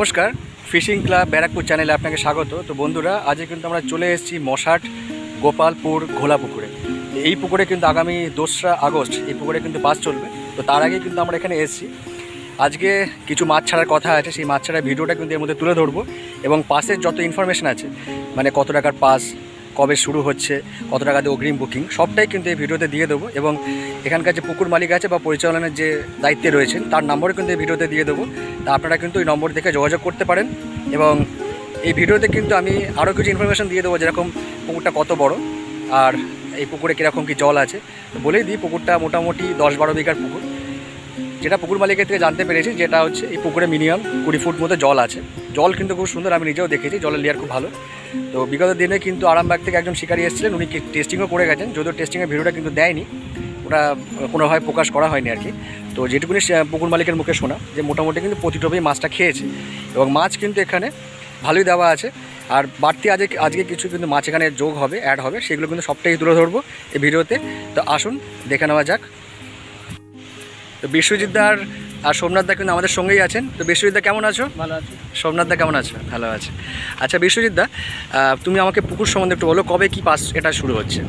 নমস্কার, fishing club Barrackpore চ্যানেলে আপনাকে স্বাগত। তো বন্ধুরা, আজকে কিন্তু আমরা চলে এসেছি মশাট, গোপালপুর, ঘোলা পুকুরে। এই পুকুরে কিন্তু আগামী দোসরা আগস্ট, এই পুকুরে কিন্তু বাস চলবে। তো তার আগে কিন্তু আমরা এখানে এসেছি। আজকে কিছু মাছ ছাড়ার কথা আছে, সেই মাছ ছাড়ার ভিডিওটা কিন্তু এর মধ্যে তুলে ধরবো। এবং পাসের যত ইনফরমেশন আছে মানে কত টাকার পাস কবে শুরু হচ্ছে, কত টাকা দিয়ে অগ্রিম বুকিং, সবটাই কিন্তু এই ভিডিওতে দিয়ে দেবো এবং এখানকার যে পুকুর মালিক আছে বা পরিচালনার যে দায়িত্বে রয়েছেন, তার নম্বরও কিন্তু এই ভিডিওতে দিয়ে দেবো। তা আপনারা কিন্তু ওই নম্বর দেখে যোগাযোগ করতে পারেন এবং এই ভিডিওতে কিন্তু আমি আরও কিছু ইনফরমেশান দিয়ে দেবো, যেরকম পুকুরটা কত বড় আর এই পুকুরে কীরকম কী জল আছে। বলেই দিই, পুকুরটা মোটামুটি দশ বারো বিঘার পুকুর। যেটা পুকুর মালিকের থেকে জানতে পেরেছি, যেটা হচ্ছে এই পুকুরে মিনিমাম কুড়ি ফুট মতো জল আছে। জল কিন্তু খুব সুন্দর, আমি নিজেও দেখেছি, জলের লেয়ার খুব ভালো। তো বিগত দিনে কিন্তু আরামবাগ থেকে একজন শিকারী এসেছিলেন, উনি টেস্টিংও করে গেছেন, যদিও টেস্টিংয়ের ভিডিওটা কিন্তু দেয়নি। ওটা কোনোভাবে প্রকাশ করা হয়নি আর কি। তো যেটুকুনি পুকুর মালিকের মুখে শোনা, যে মোটামুটি কিন্তু প্রতিটোপেই মাছটা খেয়েছে। এবং মাছ কিন্তু এখানে ভালোই দেওয়া আছে। আর বাড়তি আজকে আজকে কিছু কিন্তু মাছ এখানে যোগ হবে অ্যাড হবে, সেগুলো কিন্তু সবটাই তুলে ধরবো এই ভিডিওতে। তো আসুন, দেখে নেওয়া যাক। তো বিশ্বজিৎ দার আর সোমনাথ দা কিন্তু আমাদের সঙ্গেই আছেন। তো বিশ্বজিৎ দা কেমন আছো? ভালো আছো। সোমনাথ দা কেমন আছো? ভালো আছে। আচ্ছা বিশ্বজিৎ দা তুমি আমাকে পুকুর সম্বন্ধে একটু বলো কবে কি পাস এটা শুরু হচ্ছে?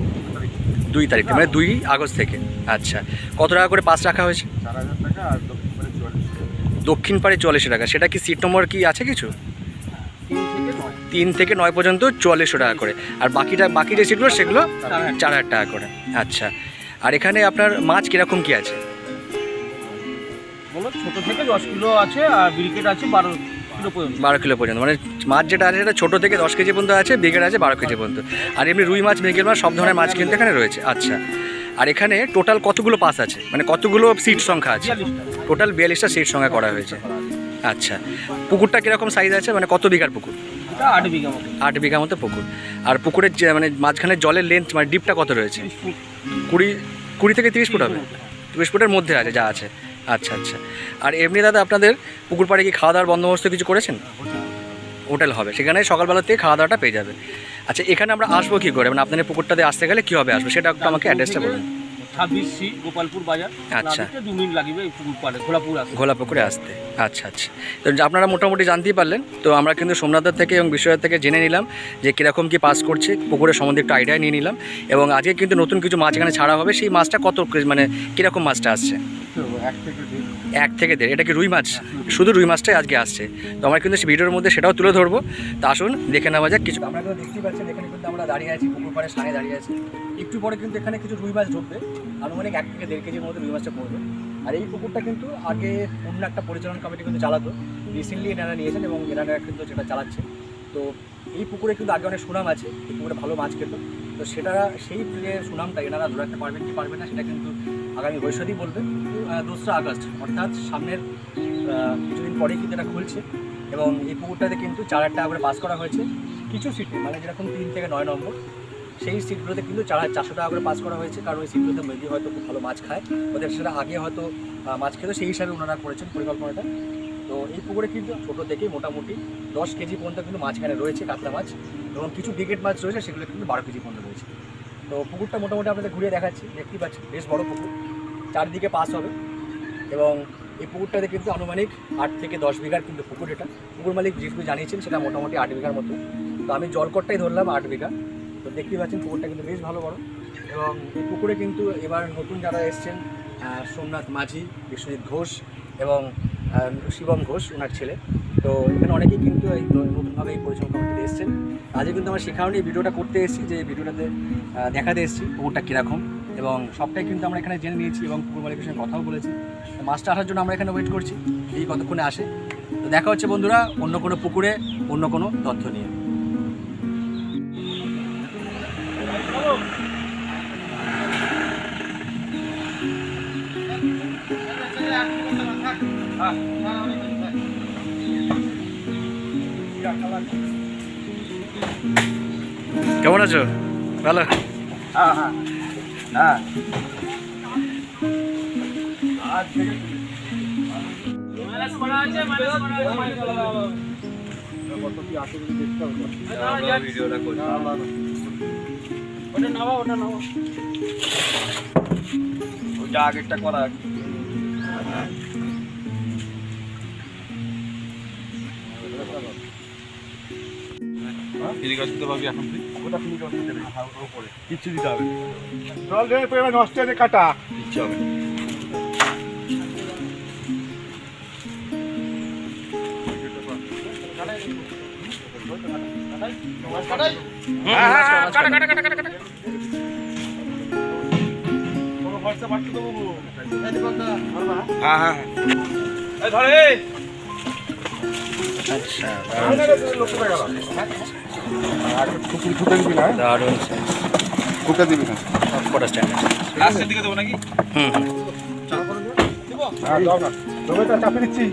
দুই তারিখ মানে দুই আগস্ট থেকে। আচ্ছা কত টাকা করে পাস রাখা হয়েছে? দক্ষিণ পারে পাড়ে চুয়াল্লিশশো টাকা। সেটা কি সিট নম্বর কি আছে কিছু? তিন থেকে নয়। পর্যন্ত চুয়াল্লিশশো টাকা করে। আর বাকিটা বাকি যে সিটগুলো সেগুলো। চার হাজার টাকা করে। আচ্ছা আর এখানে আপনার মাছ কীরকম কি আছে? বলো ছোট থেকে দশ কিলো আছে আর ব্রিকেট আছে বারো কিলো পর্যন্ত। বারো কিলো পর্যন্ত মানে মাছ যেটা আছে সেটা ছোটো থেকে দশ কেজি পর্যন্ত আছে বিঘের আছে বারো কেজি পর্যন্ত। আর এমনি রুই মাছ মৃগেল মাছ সব ধরনের মাছ কিন্তু এখানে রয়েছে। আচ্ছা আর এখানে টোটাল কতগুলো পাস আছে? মানে কতগুলো সিট সংখ্যা আছে? টোটাল বিয়াল্লিশটা সিট সংখ্যা করা হয়েছে। আচ্ছা পুকুরটা কীরকম সাইজ আছে? মানে কত বিঘার পুকুর? আট বিঘা মতো। আট বিঘা মতো পুকুর। আর পুকুরের যে মানে মাঝখানে জলের লেন্থ মানে ডিপটা কত রয়েছে? কুড়ি কুড়ি থেকে তিরিশ ফুট হবে? তিরিশ ফুটের মধ্যে আছে যা আছে। আচ্ছা আচ্ছা। আর এমনি দাদা আপনাদের পুকুর পাড়ে কি খাওয়া দাওয়ার বন্দোবস্ত কিছু করেছেন? হোটেল হবে, সেখানে সকালবেলা থেকে খাওয়া দাওয়াটা পেয়ে যাবে। আচ্ছা এখানে আমরা আসব কী করে? মানে আপনাদের পুকুরটাতে আসতে গেলে কীভাবে আসব? সেটা একটু আমাকে অ্যাড্রেসটা বলুন। ছাব্বিশ সি গোপালপুর বাজার। আচ্ছা। দু মিনিট লাগবে পুকুর পাড়ে ঘোলাপুর আসবে ঘোলা আসতে। আচ্ছা আচ্ছা। তো আপনারা মোটামুটি জানতেই পারলেন। তো আমরা কিন্তু সোমনাথদার থেকে এবং বিশ্বনাথ থেকে জেনে নিলাম যে কীরকম কী পাস করছে পুকুরের সম্বন্ধে একটু আইডিয়া নিয়ে নিলাম। এবং আজকে কিন্তু নতুন কিছু মাছ এখানে ছাড়া হবে। সেই মাছটা কত মানে কীরকম মাছটা আসছে? এক থেকে দেড়। এক থেকে দেড়। এটা কি রুই মাছ? শুধু রুই মাছটাই আজকে আসছে। তো আমরা কিন্তু সেই ভিডিওর মধ্যে সেটাও তুলে ধরবো। তা আসুন দেখে নেওয়া যাক কিছু। আমরা কিন্তু দেখতেই পাচ্ছেন এখানে কিন্তু আমরা দাঁড়িয়ে আছি পুকুর পাড়ে সামনে দাঁড়িয়ে আছি। একটু পরে কিন্তু এখানে কিছু রুই মাছ ঢুকবে। আনুমানিক এক থেকে দেড় কেজির মতো রুই মাছটা পড়বে। আর এই পুকুরটা কিন্তু আগে অন্য একটা পরিচালন কমিটি কিন্তু চালাতো। রিসেন্টলি এনারা নিয়েছেন এবং এনারা কিন্তু সেটা চালাচ্ছে। তো এই পুকুরে কিন্তু আগে অনেক সুনাম আছে। এই পুকুরে ভালো মাছ খেত। তো সেটা, সেই যে সুনামটা এনারা ধরে রাখতে পারবেন কি পারবেন না, সেটা কিন্তু আগামী ভবিষ্যতেই বলবে। দোসরা আগস্ট, অর্থাৎ সামনের কিছুদিন পরেই কিন্তু এটা খুলছে। এবং এই পুকুরটাতে কিন্তু চার হাজার টাকা করে পাস করা হয়েছে। কিছু সিটে মানে যেরকম তিন থেকে নয় নম্বর। সেই সিটগুলোতে কিন্তু চার চারশো টাকা করে পাস করা হয়েছে, কারণ ওই সিটগুলোতে মেবি হয়তো খুব ভালো মাছ খায়। ওদের সেটা আগে হয়তো মাছ খেত, সেই হিসাবে ওনারা করেছেন পরিকল্পনাটা। তো এই পুকুরে কিন্তু ছোটো থেকেই মোটামুটি দশ কেজি পর্যন্ত কিন্তু মাছ এখানে রয়েছে, কাতলা মাছ। এবং কিছু ব্রিগেড মাছ রয়েছে, সেগুলো কিন্তু বারো কেজি পর্যন্ত রয়েছে। তো পুকুরটা মোটামুটি আপনাদের ঘুরিয়ে দেখাচ্ছি, দেখতেই পাচ্ছি বেশ বড় পুকুর। চারদিকে পাস হবে। এবং এই পুকুরটাতে কিন্তু আনুমানিক আট থেকে দশ বিঘার কিন্তু পুকুর এটা। পুকুর মালিক যেটুকু জানিয়েছেন, সেটা মোটামুটি আট বিঘার মতো। তো আমি জলকটটাই ধরলাম আট বিঘা। দেখতেই পাচ্ছেন, পুকুরটা কিন্তু বেশ ভালো বড়। এবং এই পুকুরে কিন্তু এবার নতুন যারা এসছেন সোমনাথ মাঝি, বিশ্বজিৎ ঘোষ এবং শিবম ঘোষ ওনার ছেলে। তো এখানে অনেকেই কিন্তু এই নতুনভাবে এই পরিচালনা কমিটিতে এসছেন। আজকে কিন্তু আমরা নিয়ে ভিডিওটা করতে এসেছি, যে ভিডিওটাতে দেখাতে এসেছি পুকুরটা কীরকম। এবং সবটাই কিন্তু আমরা এখানে জেনে নিয়েছি এবং পুকুর মালিকের সঙ্গে কথাও বলেছি। মাছটা আসার জন্য আমরা এখানে ওয়েট করছি, এই কতক্ষণে আসে। তো দেখা হচ্ছে বন্ধুরা, অন্য কোনো পুকুরে, অন্য কোনো তথ্য নিয়ে। কেমন আছো? ভালো? হ্যাঁ হ্যাঁ হ্যাঁ আর থেকে কত কি আছে যদি দেখতে হবে ওটা নাও ওটা নাও। ওটা আগেরটা করা এদিকে আসতে পারবি এখন তুই ওটা তুমি জল দিতে দেবে উপরে কিচ্ছু দিতে হবে জল দেবে তো এবার নষ্ট হয়ে কাটা। কিচ্ছু হবে না। হ্যাঁ হ্যাঁ কাটা কাটা কাটা কাটা। কাটা খরচা বাড়তে দেবো হ্যাঁ হ্যাঁ ধরে। আচ্ছা না, না, না? আর দিবি না দারুণ দিবি না? কটা স্ট্যান্ড লাস্টের দিকে দেবো নাকি? হুম। হ্যাঁ দাও না। তবে তো চাপে দিচ্ছি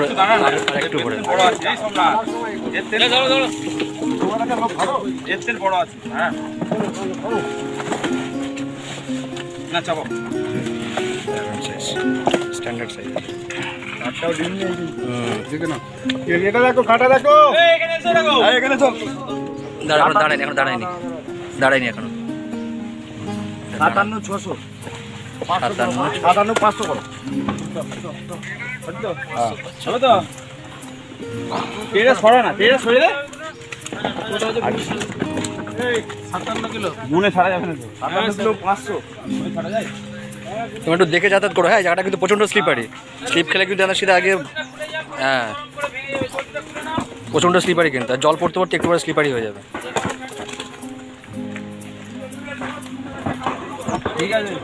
একটু দাঁড়া না। আর একটু করে বড় আছে এই সোমনাথ এর তেল ধরো ধরো। তোমাদের লোক ভালো। এর তেল বড় আছে হ্যাঁ। না চাপো। স্ট্যান্ডার্ড সাইজ দাঁড়ায়নি এখন দাঁড়ায়নি। দাঁড়ায়নি এখনও। সাতান্ন ছশো। সাতান্ন। সাতান্ন পাঁচশো করো। চলো তো? তেরে সরা না তেরে সরে সাতান্ন কিলো মনে ছাড়া যাবে না তো। সাতান্ন কিলো পাঁচশো। ছাড়া যায়। তুমি একটু দেখে যাতায়াত করো। হ্যাঁ জায়গাটা কিন্তু প্রচণ্ড স্লিপারি স্লিপ খেলে কিন্তু জানা সিধা আগে হ্যাঁ। প্রচণ্ড স্লিপারি কিন্তু। আর জল পড়তে পড়তে একটু পরে স্লিপারি হয়ে যাবে। ঠিক আছে।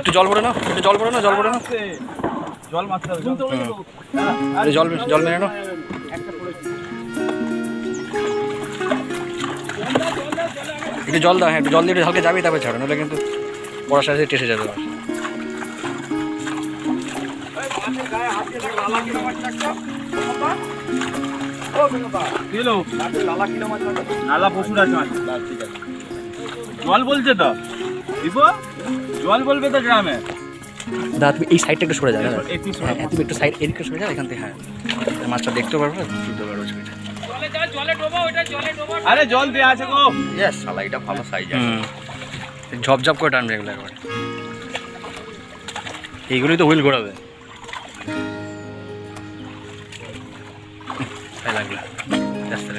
একটু জল পড়ে না একটু জল পড়ে না জল পড়ে না জল মারতে হবে জল। জল মেরে নাও। একটু জল দাও হ্যাঁ একটু জল দিয়ে হালকা যাবেই তারপরে ছাড়ো। নাহলে কিন্তু পড়াশোনা টেসে যাবে। নালা জল। বলছে তো? দিব জল বলবে তো গ্রামে। দাদা তুমি এই সাইডটা একটু সরে যাবে হ্যাঁ একটু হ্যাঁ, তুমি একটু সাইড এদিকে সরে যাও এখান থেকে হ্যাঁ। মাছটা দেখতে পারবে বুঝতে পারবে ছবিটা আরে জল দেয়া আছে গো। ইয়েস শালা এটা ভালো সাইজ ঝপঝপ করে টানবে এগুলো একবারে। এইগুলোই তো হুইল ঘোরাবে।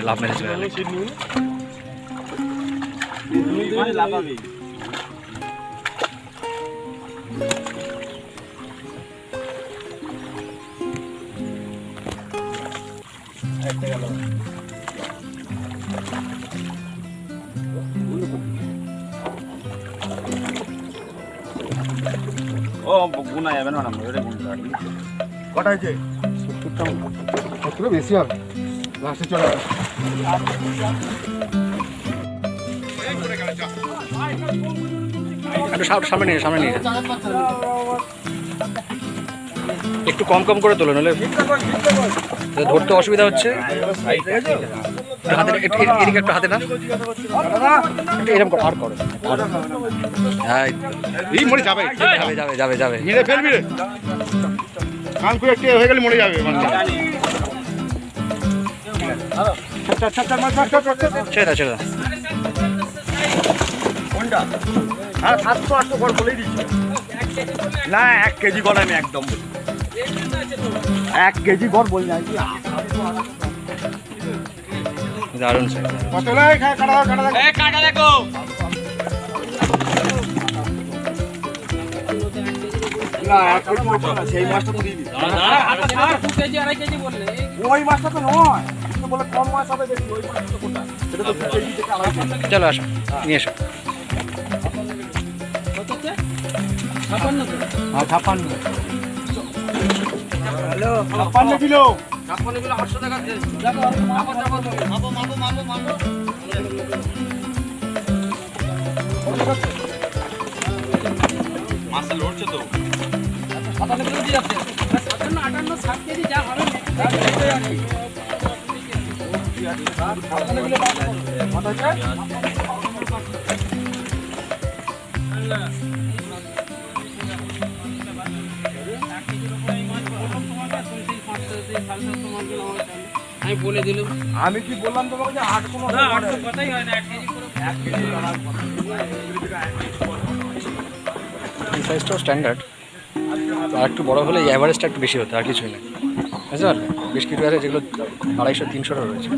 লাভ মেরে চলে গেলে মানে লাগাবে ও গুনা যাবে না ম্যাডাম ওটা গুনতে হবে কটা হয়েছে? সত্তরটা সত্তরটা বেশি হবে। লাস্টে চলে। একটু সাম- সামনে নিয়ে সামনে নিয়ে। একটু কম কম করে তোলো নাহলে ধরতে অসুবিধা হচ্ছে। হাতে এদিকে- একটু হাতে না। এরকম করো আর করো। আর। হ্যাঁ যাবে। যাবে যাবে যাবে যাবে ফেলবি রে। কান একটু হয়ে গেলে মরে যাবে ছেড়ে দাও ছেড়ে দাও। কোনটা? হ্যাঁ সাতশো আটশো ঘর বলেই দিচ্ছি। না এক কেজি গড় আমি একদম এক কেজি গড় বলি না। দারুণ কাটা দেখো। না কেজি সেই মাছটা তো দিয়ে ওই মাছটা তো নয়। বলে কম মাছ হবে বেশি ওই মাছটা তো সেটা তো কেজি থেকে আড়াই কেজি চলো আসো নিয়ে এসো। হ্যাঁ হ্যালো ছাপ্পান্ন কিলো। মাছটা লড়ছে তো। আমি বলে দিলাম আমি কি বললাম তোমাকে যে আট কোনো কথাই হয় না এক কেজি করে এই সাইজটাও স্ট্যান্ডার্ড আর একটু বড় হলে অ্যাভারেজটা একটু বেশি হতো, আর কিছুই না। বুঝতে পারলে? বেশ কিছু আছে যেগুলো আড়াইশো তিনশোরও রয়েছে।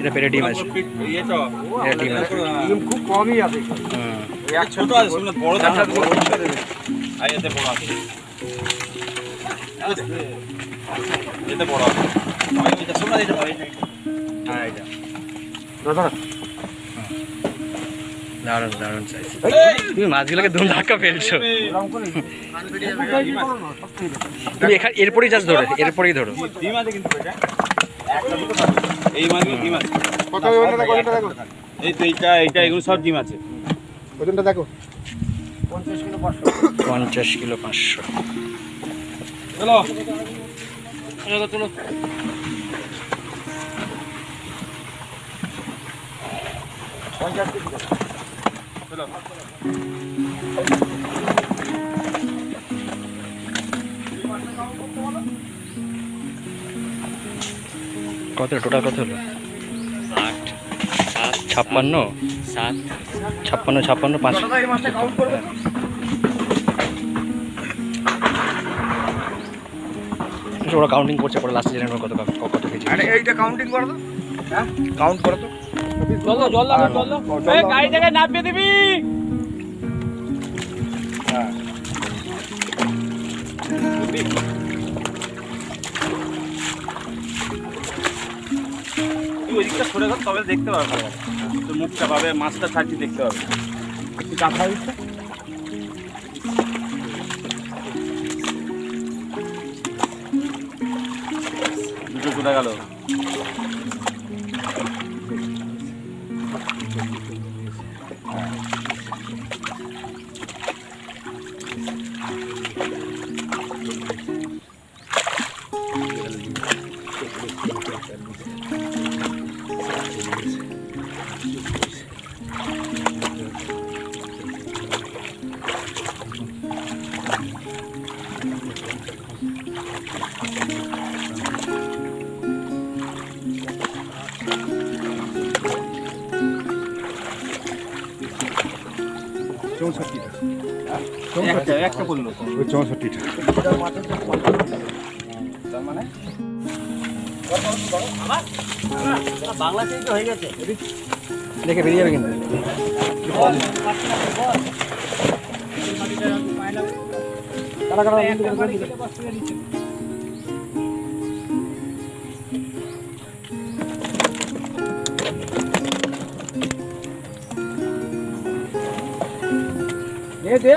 এটা পেটে ডিম আছে। তো এটা ডিম আছে। খুব কমই আছে হুম এক ছোট আছে শুনলে বড় দেখা আর এতে বড় আছে। এতে বড় আছে। এটা শোনা দিতে পারে হ্যাঁ এটা। দারুণ দারুণ সাইজ তুমি মাছগুলোকে দুম ধাক্কা ফেলছো তুমি এখানে এরপরেই জাস্ট ধরো এরপরেই ধরো। ডিম আছে কিন্তু এই মাছগুলো ডিম আছে কত ওজনটা দেখো ওজনটা দেখো। এই তো এইটা এইটা এগুলো সব ডিম আছে। ওজনটা দেখো। পঞ্চাশ কিলো পাঁচশো। চলো। চলো চলো চলো। কত? টোটাল কত হলো? আট সাত ছাপ্পান্ন? সাত ছাপ্পান্ন ছাপ্পান্ন পাঁচ। করবে ওরা কাউন্টিং করছে পরে লাস্টে জেনে কত কত কেজি এইটা কাউন্টিং করো তো। হ্যাঁ? কাউন্ট করো তো। জল জল জল গাড়ি থেকে নামিয়ে দিবি। হ্যাঁ। তুই ওই দিকটা সরে গেল তবে দেখতে পাবে তো মুখটা পাবে, মাছটা ছাড়ছি, দেখতে পাবে একটু কাঁথা দিচ্ছে দুটো চলে গেল। দেখে বেরিয়ে যাবে কিন্তু এ দে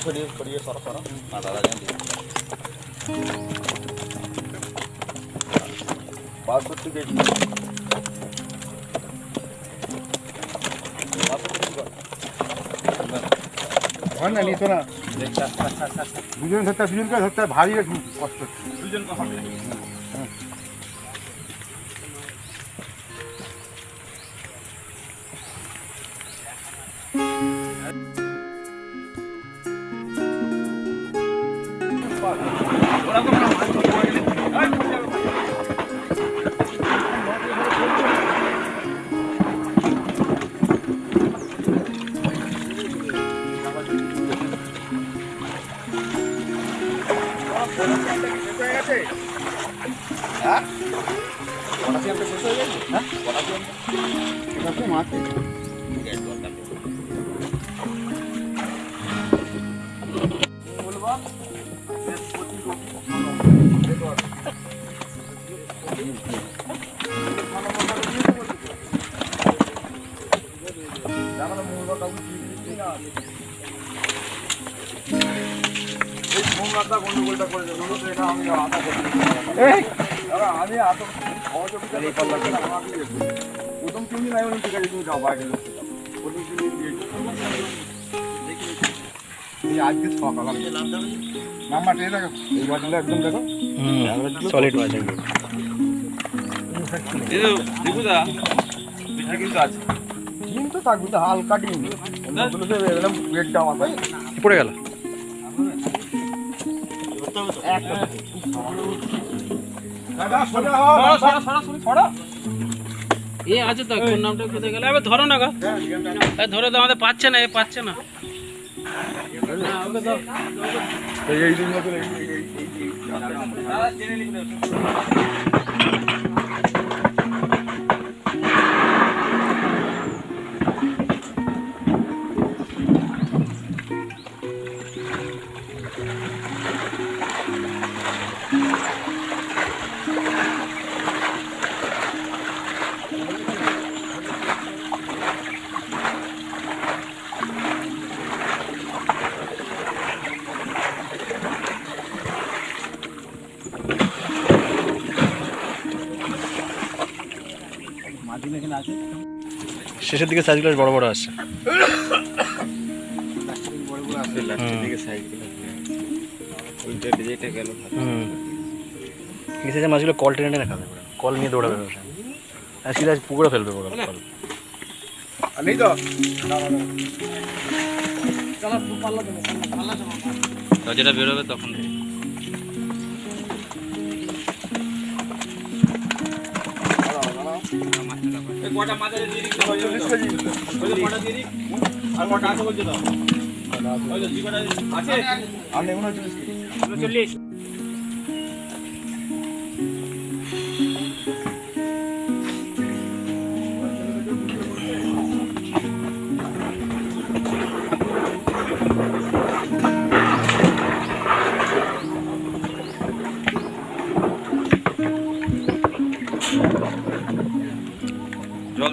সরিয়ে সরিয়ে সরা দুজন ধরতে দুজনকে ভারী কষ্ট দুজন হবে হ্যাঁ? মাছ সম্রাটদা গন্ডগোলটা করে দেবো। আমি আশা করছি আমি এত সহযোগিতা। প্রথম তিন দিন আমি ঠিক আছে তুমি যাও বাইরে প্রথম তিন দিন দিয়ে আজকে সকাল নাম্বারটা দেখো। এই বাটনটা একদম দেখো। সলিড মাছ একদম দীপুদা কিন্তু আছে। ডিম তো থাকবে তো হালকা ডিম। পড়ে গেল। এ আছে তো কোন নামটা কোথায় গেল এবার ধরো না গা ধরে তো আমাদের পাচ্ছে না এ পাচ্ছে না। এই শেষের দিকে সাইজগুলো বড় বড় আছে। নিচে মাছগুলো কল টেনে টেনে খাবে কল নিয়ে দৌড়াবে আর সিধা পুকুরে ফেলবে পুরো কল। যেটা বেরোবে তখন কটা মাথায় দিয়ে যে কটা দিয়ে দিই আর কটা আছে? বলছে তো আছে। আর নেই উনচল্লিশ।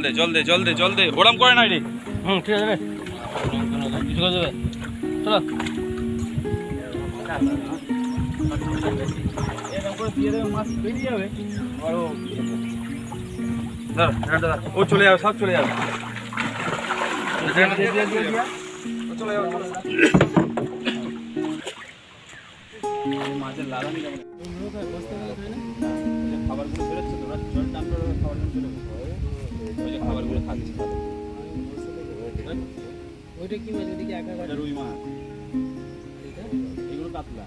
দে জল দে জল দে জল দে। ওরম করে না রে। হুম ঠিক আছে দেবে চলো। ও চলে যাবে সব চলে যাবে। খাবারগুলো ওইটা কি মাছ ওইটা কি একা রুই মাছ এগুলো কাতলা।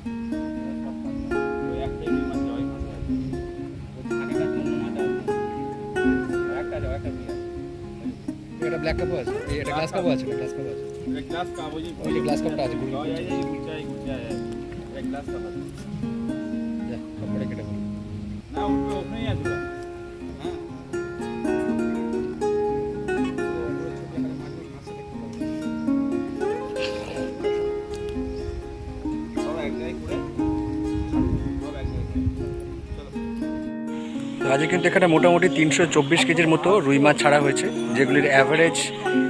এটা ব্ল্যাক কাপও আছে এটা গ্লাস কাপও আছে গ্লাস কাপও আছে এটা গ্লাস কাপ, ওই ওই গ্লাস কাপটা আছে, ওই গুচ্ছায়, গুচ্ছায়। এটা গ্লাস কাপ আছে। কাপড়ে কেটে না, ওটা ওখানেই আছে আজকে কিন্তু এখানে মোটামুটি তিনশো চব্বিশ কেজির মতো রুই মাছ ছাড়া হয়েছে, যেগুলির অ্যাভারেজ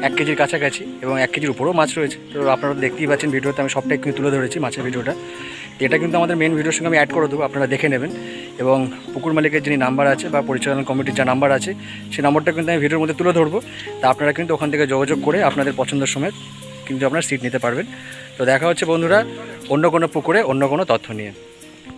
এক কেজির কাছাকাছি এবং এক কেজির উপরেও মাছ রয়েছে। তো আপনারা দেখতেই পাচ্ছেন ভিডিওতে, আমি সবটাই কিন্তু তুলে ধরেছি মাছের ভিডিওটা। এটা কিন্তু আমাদের মেন ভিডিওর সঙ্গে আমি অ্যাড করে দেবো, আপনারা দেখে নেবেন। এবং পুকুর মালিকের যিনি নাম্বার আছে বা পরিচালনা কমিটির যা নাম্বার আছে, সেই নম্বরটা কিন্তু আমি ভিডিওর মধ্যে তুলে ধরবো। তা আপনারা কিন্তু ওখান থেকে যোগাযোগ করে আপনাদের পছন্দের সময় কিন্তু আপনারা সিট নিতে পারবেন। তো দেখা হচ্ছে বন্ধুরা অন্য কোনো পুকুরে অন্য কোনো তথ্য নিয়ে।